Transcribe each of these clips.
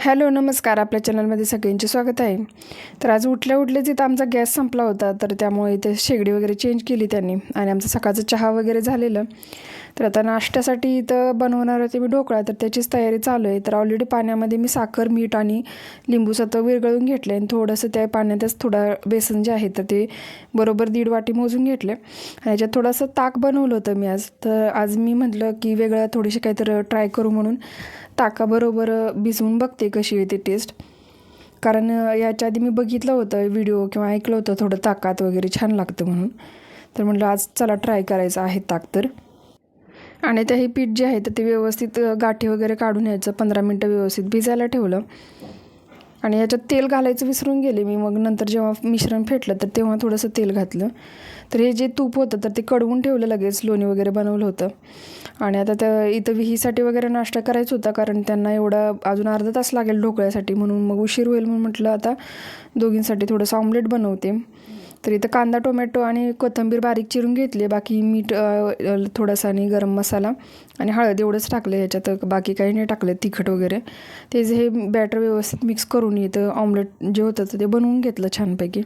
Hello नमस्कार. आपल्या चॅनलमध्ये सगळ्यांचे स्वागत आहे. तर आज उठल्या उठल्या इथं आमचा गॅस संपला होता तर त्यामुळे इथे शेगडी वगैरे चेंज केली त्यांनी आणि आमचं सकाळचं चहा वगैरे झालेलं. तर आता नाश्त्यासाठी इथं बनवणार होते मी ढोकळा तर त्याचीच तयारी चालू आहे. तर ऑलरेडी पाण्यामध्ये मी साखर मीठ आणि लिंबू सत्व विरघळून घेतले आणि थोडंसं त्या पाण्यातच थोडा बेसन जे आहे तर ते बरोबर दीड वाटी मोजून घेतले आणि याच्यात थोडंसं ताक बनवलं होतं मी आज. तर आज मी म्हटलं की वेगळं थोडीशी काहीतरी ट्राय करू म्हणून. ताकाबरोबर भिजवून बघते कशी येते टेस्ट कारण याच्या आधी मी बघितलं होतं व्हिडिओ किंवा ऐकलं होतं थोडं ताकात वगैरे छान लागतं म्हणून. तर म्हटलं आज चला ट्राय करायचं आहे ताक तर. आणि ते हे पीठ जे आहे तर ते व्यवस्थित गाठी वगैरे काढून यायचं. पंधरा मिनटं व्यवस्थित भिजायला ठेवलं. आणि याच्यात तेल घालायचं विसरून गेले मी. मग नंतर जेव्हा मिश्रण फेटलं तर तेव्हा थोडंसं तेल घातलं. तर हे जे तूप होतं तर ते कडवून ठेवलं लगेच. लोणी वगैरे बनवलं होतं. आणि आता त्या इथं विहीसाठी वगैरे नाश्ता करायचा होता कारण त्यांना एवढा अजून अर्धा तास लागेल ढोकळ्यासाठी म्हणून मग उशीर होईल म्हणून म्हटलं आता दोघींसाठी थोडंसं ऑमलेट बनवते. तर इथं कांदा टोमॅटो आणि कोथिंबीर बारीक चिरून घेतली. बाकी मीठ थोडासा आणि गरम मसाला आणि हळद एवढंच टाकलं ह्याच्यात. बाकी काही नाही टाकलं तिखट वगैरे. ते जे हे बॅटर व्यवस्थित मिक्स करून इथं ऑमलेट जे होतं तर ते बनवून घेतलं छानपैकी.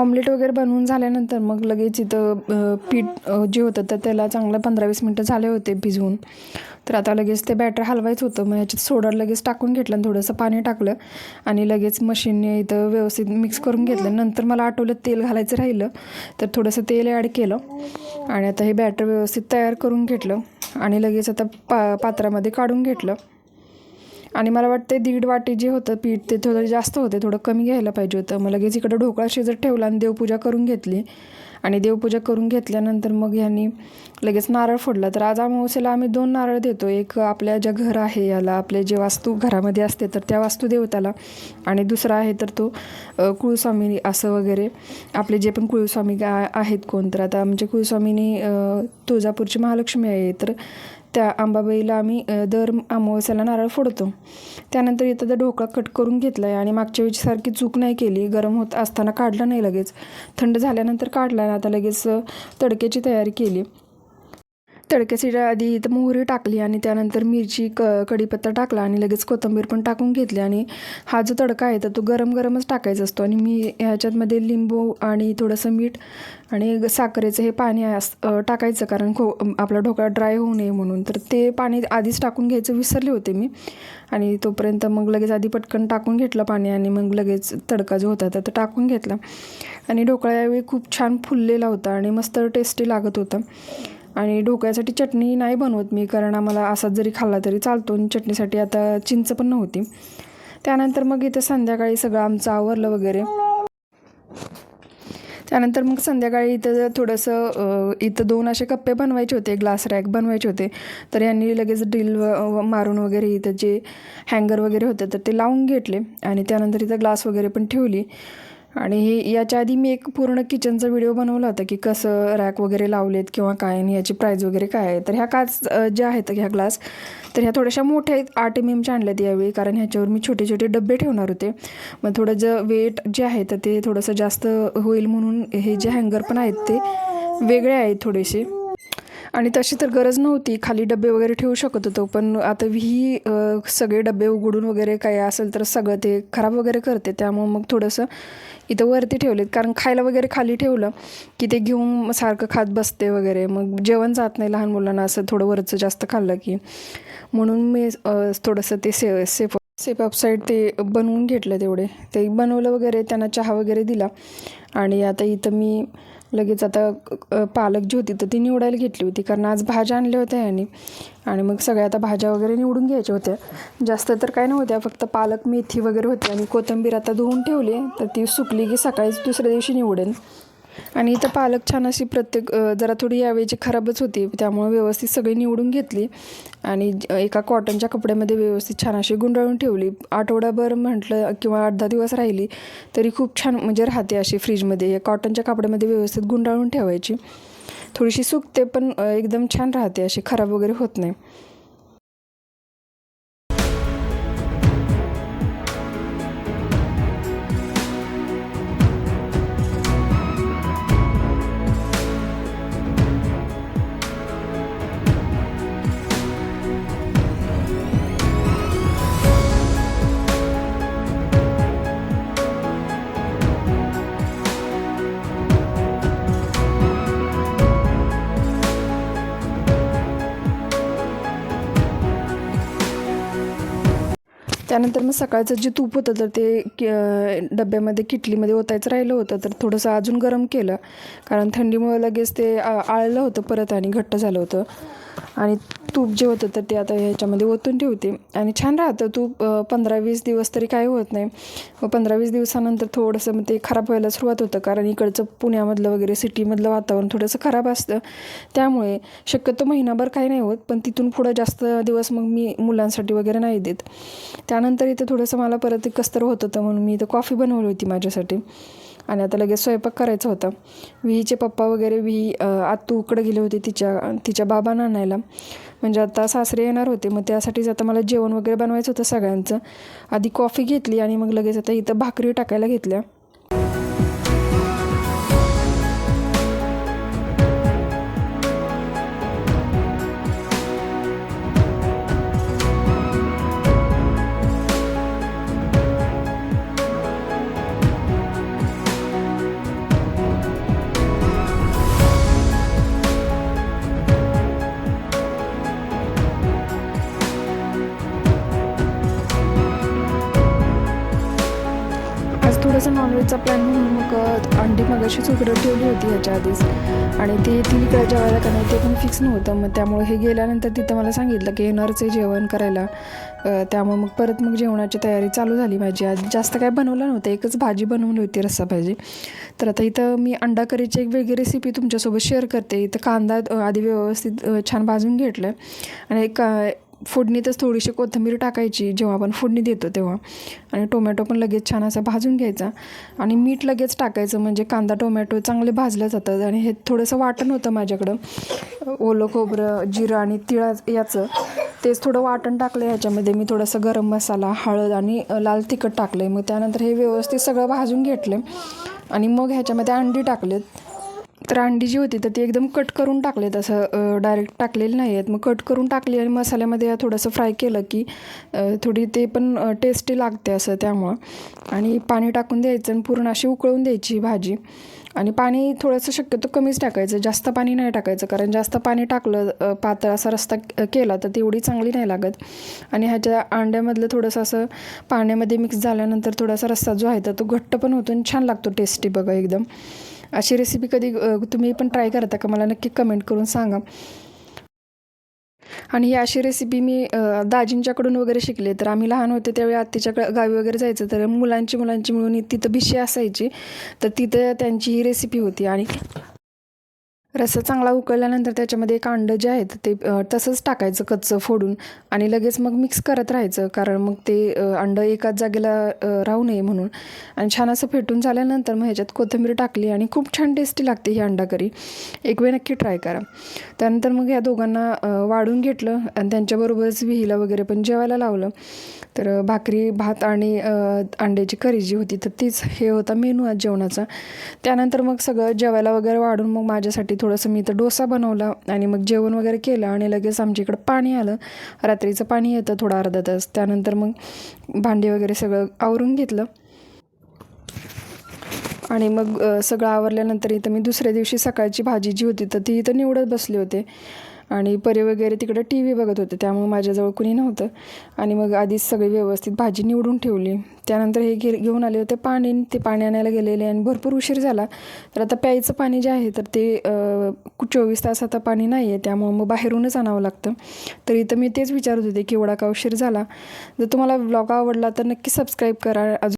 ऑमलेट वगैरे बनवून झाल्यानंतर मग लगेच इथं पीठ जे होतं तर त्याला चांगलं पंधरा वीस मिनटं झाले होते भिजवून. तर आता लगेच ते बॅटर हलवायचं होतं. मग ह्याच्यात सोडा लगेच टाकून घेतलं आणि थोडंसं पाणी टाकलं आणि लगेच मशीनने इथं व्यवस्थित मिक्स करून घेतलं. नंतर मला आठवलं तेल घालायचं राहिलं तर थोडंसं तेल ॲड केलं आणि आता हे बॅटर व्यवस्थित तयार करून घेतलं आणि लगेच आता पा पात्रामध्ये काढून घेतलं. आणि मला वाटते दीड वाटी जे होतं पीठ ते थोडं जास्त होते थोडं कमी घ्यायला पाहिजे होतं. मग लगेच इकडं ढोकळा शिजत ठेवला आणि देवपूजा करून घेतली. आणि देवपूजा करून घेतल्यानंतर मग ह्यांनी लगेच नारळ फोडला. तर आज अमावस्येला आम्ही दोन नारळ देतो. एक आपल्या ज्या घर आहे याला आपले जे वास्तू घरामध्ये असते तर त्या वास्तू देवताला. आणि दुसरा आहे तर तो कुळस्वामी असं वगैरे. आपले जे पण कुळस्वामी आहेत कोण तर आता आमच्या कुळस्वामीनी तुळजापूरची महालक्ष्मी आहे. तर त्या आंबाबाईला आम्ही दर अमावस्याला नारळ फोडतो. त्यानंतर इथं तर ढोकळा कट करून घेतला आहे आणि मागच्या वेळीसारखी चूक नाही केली. गरम होत असताना काढला नाही लगेच. थंड झाल्यानंतर काढला आणि आता लगेच तडक्याची तयारी केली. तडक्याची आधी इथं मोहरी टाकली आणि त्यानंतर मिरची क कढीपत्ता टाकला आणि लगेच कोथिंबीर पण टाकून घेतली. आणि हा जो तडका आहे तर तो गरम गरमच टाकायचा असतो. आणि मी ह्याच्यातमध्ये लिंबू आणि थोडंसं मीठ आणि साखरेचं हे पाणी अस टाकायचं. कारण खो आपला ढोकळा ड्राय होऊ नये म्हणून. तर ते पाणी आधीच टाकून घ्यायचं विसरले होते मी. आणि तोपर्यंत मग लगेच आधी पटकन टाकून घेतलं पाणी आणि मग लगेच तडका जो होता तर तो टाकून घेतला. आणि ढोकळा यावेळी खूप छान फुललेला होता आणि मस्त टेस्टी लागत होता. आणि ढोकळ्यासाठी चटणी नाही बनवत मी कारण आम्हाला असाच जरी खाल्ला तरी चालतो आणि चटणीसाठी आता चिंच पण नव्हती. त्यानंतर मग इथं संध्याकाळी सगळं आमचं आवरलं वगैरे. त्यानंतर मग संध्याकाळी इथं थोडंसं इथं दोन असे कप्पे बनवायचे होते ग्लास रॅक बनवायचे होते. तर यांनी लगेच ड्रिल व- मारून वगैरे इथं जे हँगर वगैरे होते तर ते लावून घेतले आणि त्यानंतर इथं ग्लास वगैरे पण ठेवली. आणि हे याच्या आधी मी एक पूर्ण किचनचा व्हिडिओ बनवला होता की कसं रॅक वगैरे लावलेत किंवा काय आणि याची प्राईज वगैरे काय आहे. तर ह्या काच ज्या आहेत ह्या ग्लास तर ह्या थोड्याशा मोठ्या आहेत. आठ एम एमच्या आणल्यात यावेळी कारण ह्याच्यावर मी छोटे छोटे डबे ठेवणार होते. मग थोडं जे वेट जे आहे तर ते थोडंसं जास्त होईल म्हणून हे जे हँगर पण आहेत ते वेगळे आहेत थोडेसे. आणि तशी तर गरज नव्हती. खाली डबे वगैरे ठेवू शकत होतो पण आता ही सगळे डबे उघडून वगैरे काय असेल तर सगळं ते खराब वगैरे करते. त्यामुळं मग थोडंसं इथं वरती ठेवलेत. कारण खायला वगैरे खाली ठेवलं की ते घेऊन सारखं खात बसते वगैरे. मग जेवण जात नाही लहान मुलांना असं थोडं वरचं जास्त खाल्लं की. म्हणून मी थोडंसं ते से सेफ सेफ साईड ते बनवून घेतलं तेवढे. ते बनवलं वगैरे त्यांना चहा वगैरे दिला. आणि आता इथं मी लगेच आता पालक जी होती तर ती निवडायला घेतली होती. कारण आज भाज्या आणल्या होत्या यांनी. आणि मग सगळ्या आता भाज्या वगैरे निवडून घ्यायच्या होत्या. जास्त तर काय नव्हत्या फक्त पालक मेथी वगैरे होती. आणि कोथिंबीर आता धुवून ठेवली. तर ती सुकली की सकाळीच दुसऱ्या दिवशी निवडेन आणि इथं पालक छान अशी प्रत्येक जरा थोडी यावेळची खराबच होती त्यामुळे व्यवस्थित सगळी निवडून घेतली. आणि ज- एका कॉटनच्या कपड्यामध्ये व्यवस्थित छान अशी गुंडाळून ठेवली. आठवडाभर म्हटलं किंवा आठ दहा दिवस राहिली तरी खूप छान म्हणजे राहते अशी फ्रीजमध्ये. कॉटनच्या कपड्यामध्ये व्यवस्थित गुंडाळून ठेवायची. थोडीशी सुकते पण एकदम छान राहते अशी खराब वगैरे होत नाही. त्यानंतर मग सकाळचं जे तूप होतं तर ते कि डब्यामध्ये किटलीमध्ये ओतायचं राहिलं होतं. तर थोडंसं अजून गरम केलं. कारण थंडीमुळे लगेच ते आ- आळलं होतं परत आणि घट्ट झालं होतं. आणि तूप जे होतं तर ते आता ह्याच्यामध्ये ओतून ठेवते. आणि छान राहतं तूप पंधरा वीस दिवस तरी काही होत नाही. मग पंधरा वीस दिवसानंतर थोडंसं मग ते खराब व्हायला सुरुवात होतं. कारण इकडचं पुण्यामधलं वगैरे सिटीमधलं वातावरण थोडंसं खराब असतं. त्यामुळे शक्यतो महिनाभर काही नाही होत. पण तिथून पुढं जास्त दिवस मग मी मुलांसाठी वगैरे नाही देत. त्या त्यानंतर इथं थोडंसं मला परत एक होत होतं म्हणून मी इथं कॉफी बनवली होती माझ्यासाठी. आणि आता लगेच स्वयंपाक करायचा होता. विहीचे पप्पा वगैरे विही आतू उकडं गेले होते तिच्या तिच्या बाबांना आणायला. म्हणजे आता सासरे येणार होते मग त्यासाठीच आता मला जेवण वगैरे बनवायचं होतं सगळ्यांचं. आधी कॉफी घेतली आणि मग लगेच आता इथं भाकरी टाकायला घेतल्या. थोडंसं प्लॅन म्हणून मग अंडी मगाशीच उघडत ठेवली होती ह्याच्या आधीच. आणि ते ती इकडे जेवायला का नाही ते पण फिक्स नव्हतं. मग त्यामुळे हे गेल्यानंतर तिथं मला सांगितलं की येणारच आहे जेवण करायला. त्यामुळे मग परत मग जेवणाची तयारी चालू झाली माझी. आज जास्त काय बनवलं नव्हतं. एकच भाजी बनवली होती रस्सा भाजी. तर आता इथं मी अंडा करीची एक वेगळी रेसिपी तुमच्यासोबत शेअर करते. इथं कांदा आधी व्यवस्थित छान भाजून घेतलं. आणि एक फोडणीतच थोडीशी कोथिंबीर टाकायची जेव्हा आपण फोडणी देतो तेव्हा. आणि टोमॅटो पण लगेच छान असा भाजून घ्यायचा. आणि मीठ लगेच टाकायचं म्हणजे कांदा टोमॅटो चांगले भाजले जातात. आणि हे थोडंसं वाटण होतं माझ्याकडं. ओलं खोबरं जिरं आणि तिळा याचं. तेच थोडं वाटण टाकलं ह्याच्यामध्ये. मी थोडंसं गरम मसाला हळद आणि लाल तिखट टाकलं आहे मग त्यानंतर हे व्यवस्थित सगळं भाजून घेतलं आणि मग ह्याच्यामध्ये अंडी टाकलेत. तर अंडी जी होती तर ती एकदम कट करून टाकलेत असं डायरेक्ट टाकलेली नाही आहेत मग कट करून टाकली आणि मसाल्यामध्ये थोडंसं फ्राय केलं की थोडी ते पण टेस्टी लागते असं त्यामुळं. आणि पाणी टाकून द्यायचं आणि पूर्ण अशी उकळून द्यायची ही भाजी. आणि पाणी थोडंसं शक्यतो कमीच टाकायचं जास्त पाणी नाही टाकायचं. कारण जास्त पाणी टाकलं पातळ असा रस्ता केला तर तेवढी चांगली नाही लागत. आणि ह्याच्या अंड्यामधलं थोडंसं असं पाण्यामध्ये मिक्स झाल्यानंतर थोडासा रस्सा जो आहे तर तो घट्ट पण होतो आणि छान लागतो टेस्टी बघा एकदम. अशी रेसिपी कधी तुम्ही पण ट्राय करता का? मला नक्की कमेंट करून सांगा. आणि ही अशी रेसिपी मी दाजींच्याकडून वगैरे शिकले. तर आम्ही लहान होते त्यावेळी आत्तीच्याकडे गावी वगैरे जायचं. तर मुलांची मुलांची मिळून तिथं भिशी असायची. तर तिथं त्यांची ही रेसिपी होती. आणि रस्सा चांगला उकळल्यानंतर त्याच्यामध्ये एक अंडं जे आहेत ते तसंच टाकायचं कच्चं फोडून आणि लगेच मग मिक्स करत राहायचं. कारण मग ते अंडं एकाच जागेला राहू नये म्हणून. आणि छान असं फेटून झाल्यानंतर मग ह्याच्यात कोथिंबीर टाकली आणि खूप छान टेस्टी लागते ही अंडा करी एक वेळ नक्की ट्राय करा. त्यानंतर मग या दोघांना वाढून घेतलं आणि त्यांच्याबरोबरच विहिला वगैरे पण जेवायला लावलं. तर भाकरी भात आणि अंड्याची करी जी होती तर तीच हे होता मेनू आज जेवणाचा. त्यानंतर मग सगळं जेवायला वगैरे वाढून मग माझ्यासाठी थोडंसं मी इथं डोसा बनवला आणि मग जेवण वगैरे केलं आणि लगेच आमच्या इकडं पाणी आलं. रात्रीचं पाणी येतं थोडा अर्धा तास. त्यानंतर मग भांडी वगैरे सगळं आवरून घेतलं. आणि मग सगळं आवरल्यानंतर इथं मी दुसऱ्या दिवशी सकाळची भाजी जी होती तर ती इथं निवडत बसले होते. आणि परे वगैरे तिकडं टी व्ही बघत होते त्यामुळे माझ्याजवळ कुणी नव्हतं. आणि मग आधीच सगळी व्यवस्थित भाजी निवडून ठेवली. त्यानंतर हे घे घेऊन आले होते पाणी ते पाणी आणायला गेलेले आणि भरपूर उशीर झाला. तर आता प्यायचं पाणी जे आहे तर ते चोवीस तास आता पाणी नाही आहे त्यामुळं मग बाहेरूनच आणावं लागतं. तर इथं मी तेच विचारत होते की एवढा का उशीर झाला? जर तुम्हाला ब्लॉग आवडला तर नक्की सबस्क्राईब करा. अजून